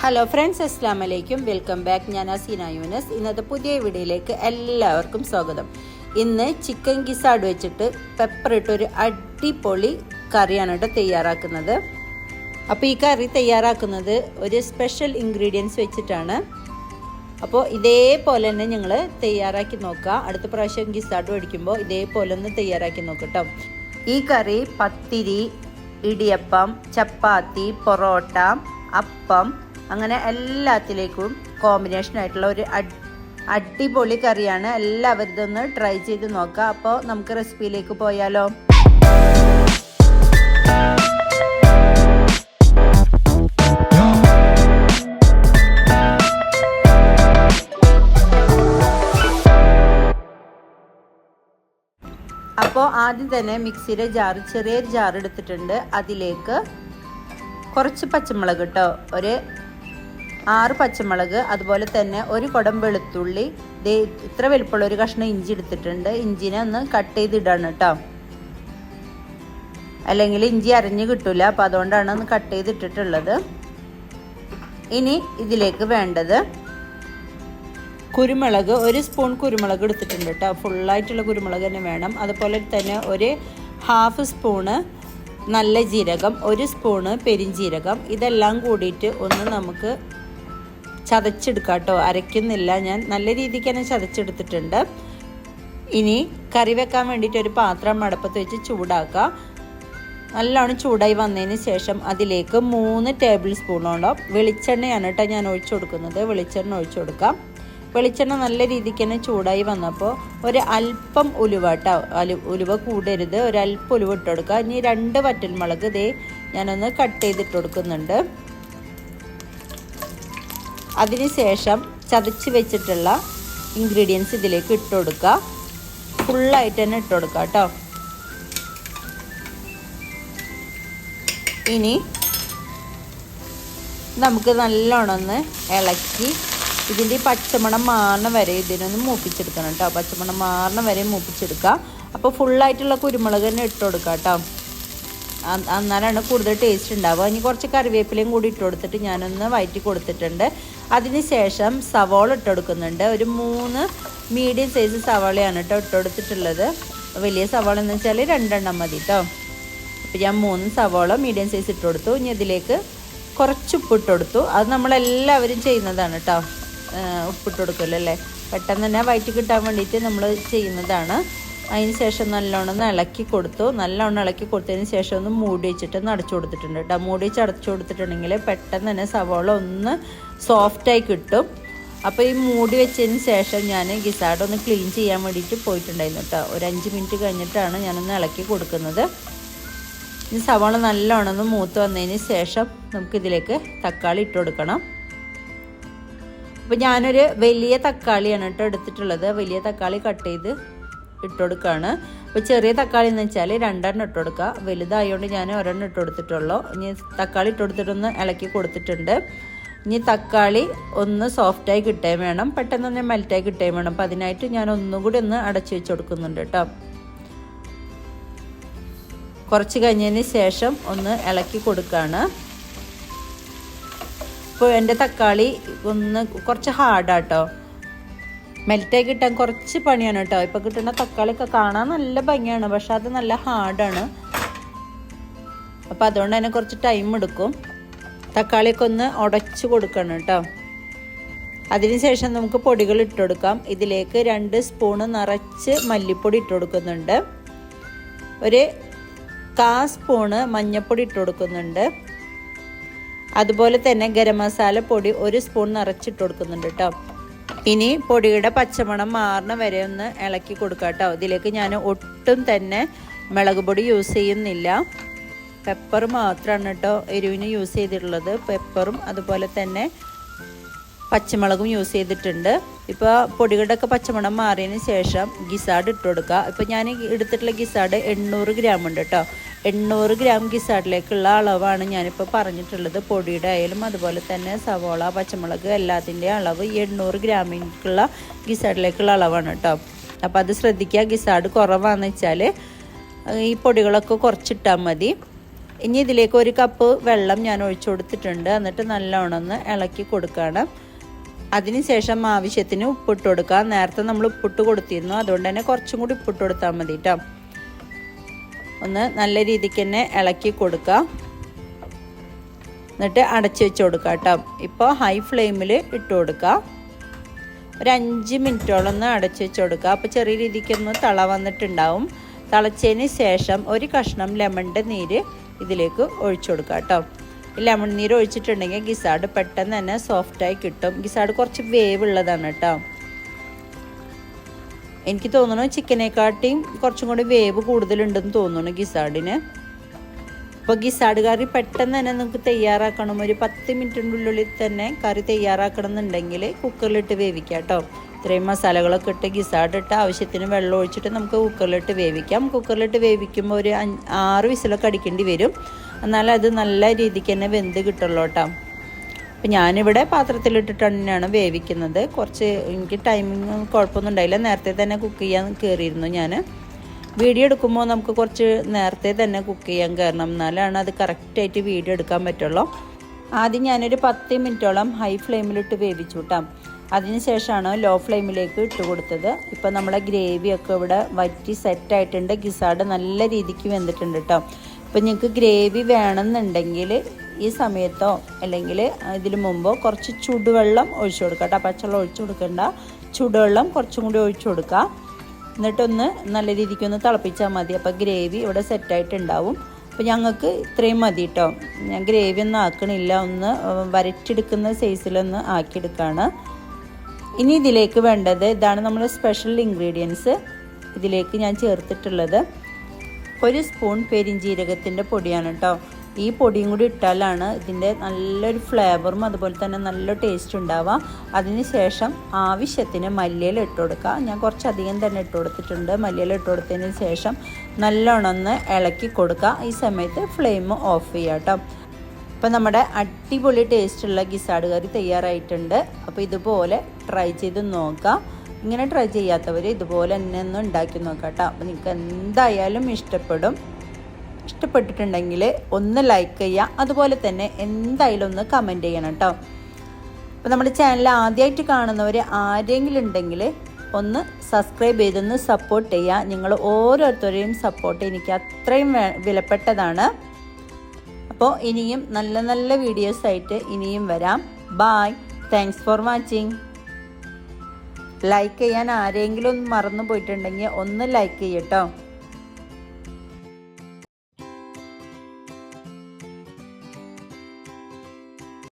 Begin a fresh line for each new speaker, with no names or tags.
Hello friends അസ്സാം വലൈക്കും welcome back ഞാൻ അസീന യൂനസ് ഇന്നത്തെ പുതിയ വീഡിയോയിലേക്ക് എല്ലാവർക്കും സ്വാഗതം. ഇന്ന് ചിക്കൻ ഗിസാഡ് വെച്ചിട്ട് പെപ്പർ ഒരു അടിപൊളി കറിയാണ് കേട്ടോ തയ്യാറാക്കുന്നത്. അപ്പോൾ ഈ കറി തയ്യാറാക്കുന്നത് ഒരു സ്പെഷ്യൽ ഇൻഗ്രീഡിയൻസ് വെച്ചിട്ടാണ്. അപ്പോൾ ഇതേപോലെ തന്നെ ഞങ്ങൾ തയ്യാറാക്കി നോക്കുക അടുത്ത പ്രാവശ്യം ഗിസാഡ് മേടിക്കുമ്പോൾ ഇതേപോലെ ഒന്ന് തയ്യാറാക്കി നോക്കട്ടോ ഈ കറി പത്തിരി ഇടിയപ്പം ചപ്പാത്തി പൊറോട്ട അപ്പം അങ്ങനെ എല്ലാത്തിലേക്കും കോമ്പിനേഷൻ ആയിട്ടുള്ള ഒരു അടിപൊളി കറിയാണ്. എല്ലാവരും ഇതൊന്ന് ട്രൈ ചെയ്ത് നോക്കുക. അപ്പോൾ നമുക്ക് റെസിപ്പിയിലേക്ക് പോയാലോ? അപ്പോൾ ആദ്യം തന്നെ മിക്സിയുടെ ജാർ ചെറിയ ജാർ എടുത്തിട്ടുണ്ട്. അതിലേക്ക് കുറച്ച് പച്ചമുളക് കേട്ടോ ഒരു ആറ് പച്ചമുളക് അതുപോലെ തന്നെ ഒരു കുടം വെളുത്തുള്ളി. ദേ ഇത്ര വലുപ്പമുള്ള ഒരു കഷ്ണം ഇഞ്ചി എടുത്തിട്ടുണ്ട്. ഇഞ്ചിനെ ഒന്ന് കട്ട് ചെയ്തിടണം കേട്ടോ. അല്ലെങ്കിൽ ഇഞ്ചി അരഞ്ഞു കിട്ടൂല. അപ്പം അതുകൊണ്ടാണ് ഒന്ന് കട്ട് ചെയ്തിട്ടിട്ടുള്ളത്. ഇനി ഇതിലേക്ക് വേണ്ടത് കുരുമുളക്. ഒരു സ്പൂൺ കുരുമുളക് എടുത്തിട്ടുണ്ട് കേട്ടോ. ഫുള്ളായിട്ടുള്ള കുരുമുളക് തന്നെ വേണം. അതുപോലെ തന്നെ ഒരു ഹാഫ് സ്പൂണ് നല്ല ജീരകം ഒരു സ്പൂണ് പെരിഞ്ജീരകം ഇതെല്ലാം കൂടിയിട്ട് ഒന്ന് നമുക്ക് ചതച്ചെടുക്കാം കേട്ടോ അരയ്ക്കുന്നില്ല. ഞാൻ നല്ല രീതിക്ക് തന്നെ ചതച്ചെടുത്തിട്ടുണ്ട്. ഇനി കറി വെക്കാൻ വേണ്ടിയിട്ട് ഒരു പാത്രം അടുപ്പത്ത് വെച്ച് ചൂടാക്കുക. നല്ലോണം ചൂടായി വന്നതിന് ശേഷം അതിലേക്ക് മൂന്ന് ടേബിൾ സ്പൂണോളം വെളിച്ചെണ്ണയാണ് കേട്ടോ ഞാൻ ഒഴിച്ചു കൊടുക്കുന്നത്. വെളിച്ചെണ്ണ ഒഴിച്ചു കൊടുക്കാം. വെളിച്ചെണ്ണ നല്ല രീതിക്ക് തന്നെ ചൂടായി വന്നപ്പോൾ ഒരു അല്പം ഉലുവ കേട്ടോ. അലു ഉലുവ കൂടരുത്. ഒരു അല്പം ഉലുവ ഇട്ട് കൊടുക്കുക. ഇനി രണ്ട് വറ്റൽമുളക് ഇതേ ഞാനൊന്ന് കട്ട് ചെയ്തിട്ട് കൊടുക്കുന്നുണ്ട്. അതിനുശേഷം ചതച്ച് വെച്ചിട്ടുള്ള ഇൻഗ്രീഡിയൻസ് ഇതിലേക്ക് ഇട്ട് കൊടുക്കുക. ഫുള്ളായിട്ട് തന്നെ ഇട്ട് കൊടുക്കുക കേട്ടോ. ഇനി നമുക്ക് നല്ലോണം ഒന്ന് ഇളക്കി ഇതിന്റെ പച്ചമണം മാറണ വരെ ഇതിനൊന്ന് മൂപ്പിച്ചെടുക്കണം കേട്ടോ. പച്ചമണം മാറണ വരെ മൂപ്പിച്ചെടുക്കുക. അപ്പോൾ ഫുള്ളായിട്ടുള്ള കുരുമുളക് തന്നെ ഇട്ട് കൊടുക്കുക കേട്ടോ. അന്നാലാണ് കൂടുതൽ ടേസ്റ്റ് ഉണ്ടാവുക. ഇനി കുറച്ച് കറിവേപ്പിലയും കൂടി ഇട്ട് കൊടുത്തിട്ട് ഞാനൊന്ന് വയറ്റി കൊടുത്തിട്ടുണ്ട്. അതിന് ശേഷം സവാള ഇട്ട് കൊടുക്കുന്നുണ്ട്. ഒരു മൂന്ന് മീഡിയം സൈസ് സവാളയാണ് കേട്ടോ ഇട്ട് കൊടുത്തിട്ടുള്ളത്. വലിയ സവാള എന്ന് വെച്ചാൽ രണ്ടെണ്ണം മതി കേട്ടോ അപ്പോൾ ഞാൻ മൂന്ന് സവാള മീഡിയം സൈസ് ഇട്ട് കൊടുത്തു. ഇനി ഇതിലേക്ക് കുറച്ച് ഉപ്പിട്ട് കൊടുത്തു. അത് നമ്മളെല്ലാവരും ചെയ്യുന്നതാണ് കേട്ടോ ഉപ്പിട്ട് കൊടുക്കുമല്ലോ അല്ലേ? പെട്ടെന്ന് തന്നെ വയറ്റി കിട്ടാൻ വേണ്ടിയിട്ട് നമ്മൾ ചെയ്യുന്നതാണ്. അതിന് ശേഷം നല്ലോണം ഒന്ന് ഇളക്കി കൊടുത്തു. നല്ലോണം ഇളക്കി കൊടുത്തതിന് ശേഷം ഒന്ന് മൂടി വെച്ചിട്ട് അടച്ചു കൊടുത്തിട്ടുണ്ട് കേട്ടോ മൂടി വെച്ച് അടച്ചു കൊടുത്തിട്ടുണ്ടെങ്കിൽ പെട്ടെന്ന് തന്നെ സവോള ഒന്ന് സോഫ്റ്റായി കിട്ടും. അപ്പോൾ ഈ മൂടി വെച്ചതിന് ശേഷം ഞാൻ ഗിസാഡ് ഒന്ന് ക്ലീൻ ചെയ്യാൻ വേണ്ടിയിട്ട് പോയിട്ടുണ്ടായിരുന്നു കേട്ടോ ഒരു അഞ്ച് മിനിറ്റ് കഴിഞ്ഞിട്ടാണ് ഞാനൊന്ന് ഇളക്കി കൊടുക്കുന്നത്. ഇനി സവാള നല്ലോണം ഒന്ന് മൂത്ത് വന്നതിന് ശേഷം നമുക്കിതിലേക്ക് തക്കാളി ഇട്ട് കൊടുക്കണം. അപ്പോൾ ഞാനൊരു വലിയ തക്കാളിയാണ് കേട്ടോ എടുത്തിട്ടുള്ളത്. വലിയ തക്കാളി കട്ട് ചെയ്ത് ഇട്ട് കൊടുക്കുകയാണ് അപ്പോൾ ചെറിയ തക്കാളി എന്ന് വെച്ചാൽ രണ്ടെണ്ണം ഇട്ട് കൊടുക്കുക വലുതായതുകൊണ്ട് ഞാൻ ഒരെണ്ണം ഇട്ട് കൊടുത്തിട്ടുള്ളൂ ഇനി തക്കാളി ഇട്ട് കൊടുത്തിട്ടൊന്ന് ഇളക്കി കൊടുത്തിട്ടുണ്ട്. ഇനി തക്കാളി ഒന്ന് സോഫ്റ്റായി കിട്ടുകയും വേണം. പെട്ടെന്ന് തന്നെ മെൽറ്റായി കിട്ടുകയും വേണം. അപ്പോൾ അതിനായിട്ട് ഞാൻ ഒന്നും കൂടി ഒന്ന് അടച്ചു വെച്ച് കൊടുക്കുന്നുണ്ട് കേട്ടോ. കുറച്ച് കഴിഞ്ഞതിന് ശേഷം ഒന്ന് ഇളക്കി കൊടുക്കുകയാണ്. ഇപ്പോൾ എന്റെ തക്കാളി ഒന്ന് കുറച്ച് ഹാർഡാട്ടോ. മെൽറ്റായി കിട്ടാൻ കുറച്ച് പണിയാണ് കേട്ടോ. ഇപ്പോൾ കിട്ടുന്ന തക്കാളിയൊക്കെ കാണാൻ നല്ല ഭംഗിയാണ് പക്ഷെ അത് നല്ല ഹാർഡാണ്. അപ്പോൾ അതുകൊണ്ട് തന്നെ കുറച്ച് ടൈം എടുക്കും. തക്കാളിയൊക്കെ ഒന്ന് ഉടച്ച് കൊടുക്കണം കേട്ടോ. അതിനുശേഷം നമുക്ക് പൊടികൾ ഇട്ട് കൊടുക്കാം. ഇതിലേക്ക് രണ്ട് സ്പൂണ് നിറച്ച് മല്ലിപ്പൊടി ഇട്ട് കൊടുക്കുന്നുണ്ട്. ഒരു കാ സ്പൂണ് മഞ്ഞൾപ്പൊടി ഇട്ട് കൊടുക്കുന്നുണ്ട്. അതുപോലെ തന്നെ ഗരം മസാല പൊടി ഒരു സ്പൂൺ നിറച്ചിട്ട് കൊടുക്കുന്നുണ്ട് കേട്ടോ. ഇനി പൊടിയുടെ പച്ചമണം മാറണ വരെ ഒന്ന് ഇളക്കി കൊടുക്കാം കേട്ടോ. ഇതിലേക്ക് ഞാൻ ഒട്ടും തന്നെ മുളക് പൊടി യൂസ് ചെയ്യുന്നില്ല. പെപ്പർ മാത്രമാണ് കേട്ടോ എരിവിന് യൂസ് ചെയ്തിട്ടുള്ളത്. പെപ്പറും അതുപോലെ തന്നെ പച്ചമുളകും യൂസ് ചെയ്തിട്ടുണ്ട്. ഇപ്പോൾ പൊടികളുടെയൊക്കെ പച്ചമണം മാറിയതിന് ശേഷം ഗിസാഡ് ഇട്ട് കൊടുക്കുക. ഇപ്പോൾ ഞാൻ എടുത്തിട്ടുള്ള ഗിസാഡ് എണ്ണൂറ് ഗ്രാം ഉണ്ട് കേട്ടോ. എണ്ണൂറ് ഗ്രാം ഗിസാട്ടിലേക്കുള്ള അളവാണ് ഞാനിപ്പോൾ പറഞ്ഞിട്ടുള്ളത്. പൊടിയുടെ ആയാലും അതുപോലെ തന്നെ സവോള പച്ചമുളക് എല്ലാത്തിന്റെ അളവ് ഈ എണ്ണൂറ് ഗ്രാമിലേക്കുള്ള ഗിസാഡിലേക്കുള്ള അളവാണ് കേട്ടോ അപ്പോൾ അത് ശ്രദ്ധിക്കുക. ഗിസാഡ് കുറവാണെന്ന് വെച്ചാൽ ഈ പൊടികളൊക്കെ കുറച്ചിട്ടാൽ മതി. ഇനി ഇതിലേക്ക് ഒരു കപ്പ് വെള്ളം ഞാൻ ഒഴിച്ചു കൊടുത്തിട്ടുണ്ട്. എന്നിട്ട് നല്ലോണം ഒന്ന് ഇളക്കി കൊടുക്കുകയാണ് അതിനുശേഷം ആവശ്യത്തിന് ഉപ്പിട്ട് കൊടുക്കുക. നേരത്തെ നമ്മൾ ഉപ്പിട്ട് കൊടുത്തിരുന്നു. അതുകൊണ്ട് തന്നെ കുറച്ചും കൂടി ഉപ്പിട്ട് കൊടുത്താൽ മതി കേട്ടോ ഒന്ന് നല്ല രീതിക്ക് തന്നെ ഇളക്കി കൊടുക്കുക. എന്നിട്ട് അടച്ചു വെച്ച് കൊടുക്കുക കേട്ടോ. ഇപ്പോൾ ഹൈ ഫ്ലെയിമിൽ ഇട്ട് കൊടുക്കുക. ഒരു അഞ്ച് മിനിറ്റോളം ഒന്ന് അടച്ചു വെച്ച് കൊടുക്കുക. അപ്പോൾ ചെറിയ രീതിക്കൊന്ന് തള വന്നിട്ടുണ്ടാവും. തിളച്ചതിന് ശേഷം ഒരു കഷ്ണം ലെമണിന്റെ നീര് ഇതിലേക്ക് ഒഴിച്ചു കൊടുക്കുക കേട്ടോ. ഈ ലെമൺ നീര് ഒഴിച്ചിട്ടുണ്ടെങ്കിൽ ഗിസാഡ് പെട്ടെന്ന് തന്നെ സോഫ്റ്റായി കിട്ടും. ഗിസാഡ് കുറച്ച് വേവ് ഉള്ളതാണ് കേട്ടോ. എനിക്ക് തോന്നുന്നു ചിക്കനെക്കാട്ടിയും കുറച്ചും കൂടി വേവ് കൂടുതലുണ്ടെന്ന് തോന്നുന്നു ഗിസാഡിന് അപ്പോൾ ഗിസാഡ് കറി പെട്ടെന്ന് തന്നെ നമുക്ക് തയ്യാറാക്കണം. ഒരു പത്ത് മിനിറ്റിനുള്ളിൽ തന്നെ കറി തയ്യാറാക്കണം എന്നുണ്ടെങ്കിൽ കുക്കറിലിട്ട് വേവിക്കാം കേട്ടോ. ഇത്രയും മസാലകളൊക്കെ ഇട്ട് ഗിസാഡ് ഇട്ട് ആവശ്യത്തിന് വെള്ളം ഒഴിച്ചിട്ട് നമുക്ക് കുക്കറിലിട്ട് വേവിക്കാം. കുക്കറിലിട്ട് വേവിക്കുമ്പോൾ ഒരു ആറ് വിസിലൊക്കെ അടിക്കേണ്ടി വരും. എന്നാൽ അത് നല്ല രീതിക്ക് തന്നെ വെന്ത് കിട്ടുള്ളൂ കേട്ടോ. അപ്പം ഞാനിവിടെ പാത്രത്തിലിട്ടിട്ട് തന്നെയാണ് വേവിക്കുന്നത്. കുറച്ച് എനിക്ക് ടൈമിങ് കുഴപ്പമൊന്നും ഉണ്ടായില്ല. നേരത്തെ തന്നെ കുക്ക് ചെയ്യാൻ കയറിയിരുന്നു ഞാൻ വീഡിയോ എടുക്കുമ്പോൾ നമുക്ക് കുറച്ച് നേരത്തെ തന്നെ കുക്ക് ചെയ്യാൻ കയറണം എന്നാലാണ് അത് കറക്റ്റായിട്ട് വീഡിയോ എടുക്കാൻ പറ്റുള്ളൂ. ആദ്യം ഞാനൊരു പത്ത് മിനിറ്റോളം ഹൈ ഫ്ലെയിമിലിട്ട് വേവിച്ചു കൂട്ടാം അതിനുശേഷമാണ് ലോ ഫ്ലെയിമിലേക്ക് ഇട്ട് കൊടുത്തത്. ഇപ്പോൾ നമ്മളെ ഗ്രേവിയൊക്കെ ഇവിടെ വറ്റി സെറ്റായിട്ടുണ്ട് ഗിസാഡ് നല്ല രീതിക്ക് വെന്തിട്ടുണ്ട് കേട്ടോ ഇപ്പം നിങ്ങൾക്ക് ഗ്രേവി വേണമെന്നുണ്ടെങ്കിൽ ഈ സമയത്തോ അല്ലെങ്കിൽ ഇതിന് മുമ്പോ കുറച്ച് ചൂടുവെള്ളം ഒഴിച്ചു കൊടുക്കുക കേട്ടോ. പച്ചവെള്ളം ഒഴിച്ചു കൊടുക്കണ്ട. ചൂടുവെള്ളം കുറച്ചും കൂടി ഒഴിച്ചു കൊടുക്കുക. എന്നിട്ടൊന്ന് നല്ല രീതിക്ക് ഒന്ന് തിളപ്പിച്ചാൽ മതി. അപ്പോൾ ഗ്രേവി ഇവിടെ സെറ്റായിട്ടുണ്ടാവും അപ്പോൾ ഞങ്ങൾക്ക് ഇത്രയും മതി കേട്ടോ. ഞാൻ ഗ്രേവി ഒന്നും ആക്കണില്ല. ഒന്ന് വരച്ചെടുക്കുന്ന സൈസിലൊന്ന് ആക്കിയെടുക്കുകയാണ്. ഇനി ഇതിലേക്ക് വേണ്ടത് ഇതാണ് നമ്മൾ സ്പെഷ്യൽ ഇൻഗ്രീഡിയൻസ് ഇതിലേക്ക് ഞാൻ ചേർത്തിട്ടുള്ളത്. ഒരു സ്പൂൺ പെരിഞ്ജീരകത്തിന്റെ പൊടിയാണ് കേട്ടോ. ഈ പൊടിയും കൂടി ഇട്ടാലാണ് ഇതിന്റെ നല്ലൊരു ഫ്ലേവറും അതുപോലെ തന്നെ നല്ല ടേസ്റ്റ് ഉണ്ടാവുക. അതിന് ശേഷം ആവശ്യത്തിന് മല്ലിയില ഇട്ട് കൊടുക്കുക. ഞാൻ കുറച്ചധികം തന്നെ ഇട്ട് കൊടുത്തിട്ടുണ്ട്. മല്ലിയില ഇട്ട് കൊടുത്തതിന് ശേഷം നല്ലോണം ഒന്ന് ഇളക്കി കൊടുക്കുക. ഈ സമയത്ത് ഫ്ലെയിം ഓഫ് ചെയ്യുക കേട്ടോ. അപ്പോൾ നമ്മുടെ അടിപൊളി ടേസ്റ്റുള്ള ഗിസാഡ് കറി തയ്യാറായിട്ടുണ്ട്. അപ്പോൾ ഇതുപോലെ ട്രൈ ചെയ്ത് നോക്കാം. ഇങ്ങനെ ട്രൈ ചെയ്യാത്തവർ ഇതുപോലെ തന്നെ ഒന്ന് ഉണ്ടാക്കി നോക്കാം കേട്ടോ. അപ്പോൾ നിങ്ങൾക്ക് എന്തായാലും ഇഷ്ടപ്പെടും. ഇഷ്ടപ്പെട്ടിട്ടുണ്ടെങ്കിൽ ഒന്ന് ലൈക്ക് ചെയ്യുക. അതുപോലെ തന്നെ എന്തായാലും ഒന്ന് കമന്റ് ചെയ്യണം കേട്ടോ അപ്പോൾ നമ്മുടെ ചാനൽ ആദ്യമായിട്ട് കാണുന്നവർ ആരെങ്കിലും ഉണ്ടെങ്കിൽ ഒന്ന് സബ്സ്ക്രൈബ് ചെയ്തൊന്ന് സപ്പോർട്ട് ചെയ്യുക. നിങ്ങൾ ഓരോരുത്തരെയും സപ്പോർട്ട് എനിക്ക് അത്രയും വിലപ്പെട്ടതാണ്. അപ്പോൾ ഇനിയും നല്ല നല്ല വീഡിയോസ് ആയിട്ട് ഇനിയും വരാം. Bye thanks for watching like ചെയ്യാൻ ആരെങ്കിലും ഒന്ന് മറന്നു പോയിട്ടുണ്ടെങ്കിൽ ഒന്ന് ലൈക്ക് ചെയ്യട്ടോ